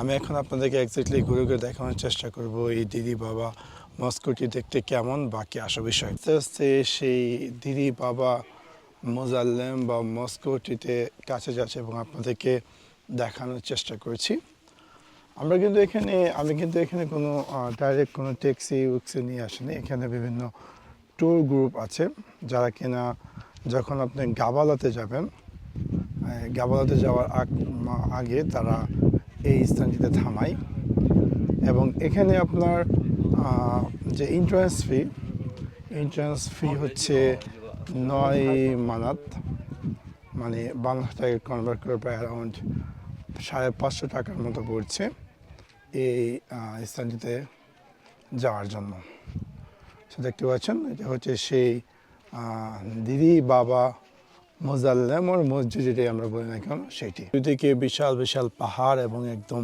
আমি এখন আপনাদেরকে এক্স্যাক্টলি ঘুরে ঘুরে দেখানোর চেষ্টা করব এই দিদি বাবা মস্কোটি দেখতে কেমন বাকি আসা বিষয়। আস্তে আস্তে সেই দিদি বাবা মোজাল্লেম বা মস্কোটিতে কাছে যাচ্ছে এবং আপনাদেরকে দেখানোর চেষ্টা করেছি। আমরা কিন্তু এখানে, আমি কিন্তু এখানে কোনো ডাইরেক্ট কোনো ট্যাক্সি উক্সি নিয়ে আসিনি। এখানে বিভিন্ন ট্যুর গ্রুপ আছে যারা কিনা যখন আপনি গাবালাতে যাবেন গাবালাতে যাওয়ার আগ, আগে তারা এই স্থানটিতে থামায় এবং এখানে আপনার যে এন্ট্রান্স ফি এন্ট্রান্স ফি হচ্ছে নয় মানাত মানে বাংলা টাকা কনভার্ট করে প্রায় অ্যারাউন্ড সাড়ে পাঁচশো টাকার মতো পড়ছে এই স্থানটিতে যাওয়ার জন্য। দেখতে পাচ্ছেন, এটা হচ্ছে সেই দিদি বাবা মোজাল্লেম মসজিদ যেটাই আমরা বলি না কেন সেটি। দুদিকে বিশাল বিশাল পাহাড় এবং একদম